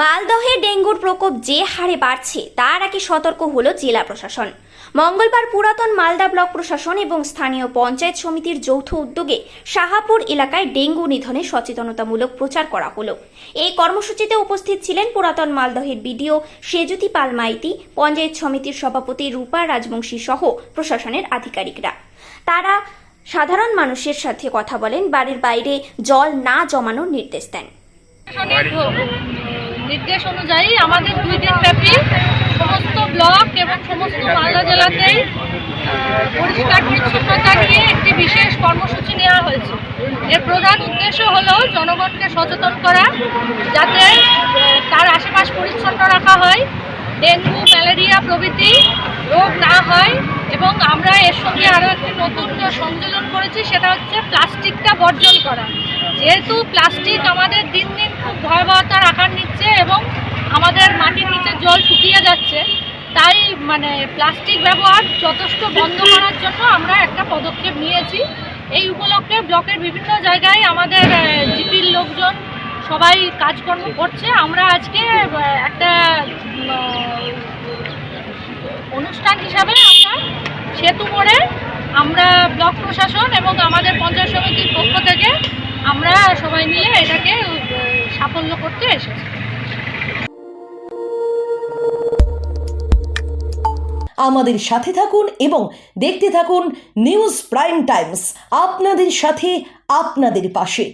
মালদহে ডেঙ্গুর প্রকোপ যে হারে বাড়ছে, তার আগে সতর্ক হলো জেলা প্রশাসন। মঙ্গলবার পুরাতন মালদা ব্লক প্রশাসন এবং স্থানীয় পঞ্চায়েত সমিতির যৌথ উদ্যোগে শাহাপুর এলাকায় ডেঙ্গু নিধনে সচেতনতামূলক প্রচার করা হলো। এই কর্মসূচিতে উপস্থিত ছিলেন পুরাতন মালদহের বিডিও সেজুতি পাল মাইতি, পঞ্চায়েত সমিতির সভাপতি রূপা রাজবংশী সহ প্রশাসনের আধিকারিকরা। তারা সাধারণ মানুষের সাথে কথা বলেন, বাড়ির বাইরে জল না জমানোর নির্দেশ দেন। নির্দেশ অনুযায়ী আমাদের দুই দিন ব্যাপী সমস্ত ব্লক এবং সমস্ত মালদা জেলাতেই পরিষ্কার পরিচ্ছন্নতা নিয়ে একটি বিশেষ কর্মসূচি নেওয়া হয়েছে। এর প্রধান উদ্দেশ্য হল জনগণকে সচেতন করা, যাতে তার আশেপাশ পরিচ্ছন্ন রাখা হয়, ডেঙ্গু, ম্যালেরিয়া প্রভৃতি রোগ না হয় এবং আমরা এর সঙ্গে আরও একটি নতুন সংযোজন করেছি, সেটা হচ্ছে প্লাস্টিকটা বর্জন করা। যেহেতু প্লাস্টিক আমাদের দিন দিন ভয়াবহতার আকার নিচ্ছে এবং আমাদের মাটির নিচে জল শুকিয়ে যাচ্ছে, তাই মানে প্লাস্টিক ব্যবহার যথেষ্ট বন্ধ করার জন্য আমরা একটা পদক্ষেপ নিয়েছি। এই উপলক্ষে ব্লকের বিভিন্ন জায়গায় আমাদের জিপির লোকজন সবাই কাজকর্ম করছে। আমরা আজকে একটা অনুষ্ঠান হিসাবে আমরা সেতু মোড়ে আমরা ব্লক প্রশাসন এবং আমাদের পঞ্চায়েত সমিতির পক্ষ থেকে আমরা সবাই মিলে এটাকে সাফল্য করতে এসেছে। আমাদের সাথে থাকুন এবং দেখতে থাকুন নিউজ প্রাইম টাইমস, আপনাদের সাথে, আপনাদের পাশে।